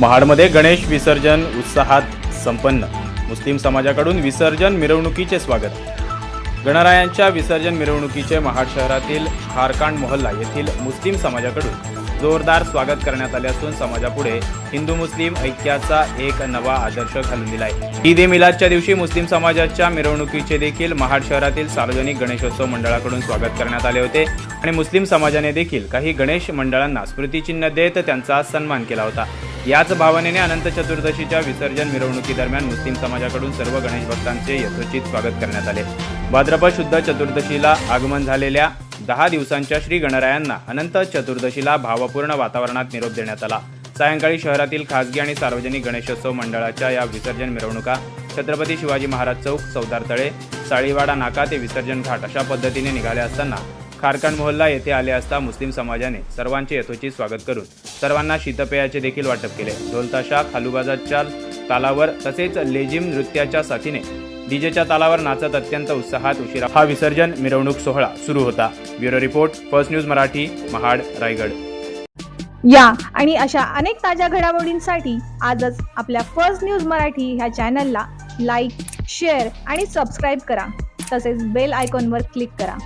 महाडमध्ये गणेश विसर्जन उत्साहात संपन्न. मुस्लिम समाजाकडून विसर्जन मिरवणुकीचे स्वागत. गणरायांच्या विसर्जन मिरवणुकीचे महाड शहरातील हारकांड मोहल्ला येथील मुस्लिम समाजाकडून जोरदार स्वागत करण्यात आले असून समाजापुढे हिंदू मुस्लिम ऐक्याचा एक नवा आदर्श घालून आहे ईद ए मिलादच्या दिवशी मुस्लिम समाजाच्या मिरवणुकीचे देखील महाड शहरातील सार्वजनिक गणेशोत्सव मंडळाकडून स्वागत करण्यात आले होते आणि मुस्लिम समाजाने देखील काही गणेश मंडळांना स्मृतिचिन्ह देत त्यांचा सन्मान केला होता. याच भावनेने अनंत चतुर्दशीच्या विसर्जन मिरवणुकीदरम्यान मुस्लिम समाजाकडून सर्व गणेश भक्तांचे यथोचित स्वागत करण्यात आले. भाद्रपद शुद्ध चतुर्दशीला आगमन झालेल्या दहा दिवसांच्या श्री गणरायांना अनंत चतुर्दशीला भावपूर्ण वातावरणात निरोप देण्यात आला. सायंकाळी शहरातील खासगी आणि सार्वजनिक गणेशोत्सव मंडळाच्या या विसर्जन मिरवणुका छत्रपती शिवाजी महाराज चौक चौदार तळे साळीवाडा नाका ते विसर्जन घाट अशा पद्धतीने निघाल्या असताना खारकान मोहल्ला येथे आले असता मुस्लिम समाजाने सर्वांचे यथोचित स्वागत करून सर्वांना शीतपेयाचे देखील वाटप केले. ढोलताशा खालुबाजाच्या तालावर तसेच लेझिम नृत्याच्या साथीने डीजेच्या तालावर नाचत अत्यंत उत्साहात उशिरा हा विसर्जन मिरवणूक सोहळा सुरू होता. Bureau report first news Marathi Mahad Raigad. या आणि अशा अनेक ताज्या घडामोडींसाठी आजच आपल्या फर्स्ट न्यूज मराठी ह्या चॅनलला लाईक शेअर आणि सबस्क्राईब करा. तसेच बेल आयकॉनवर क्लिक करा.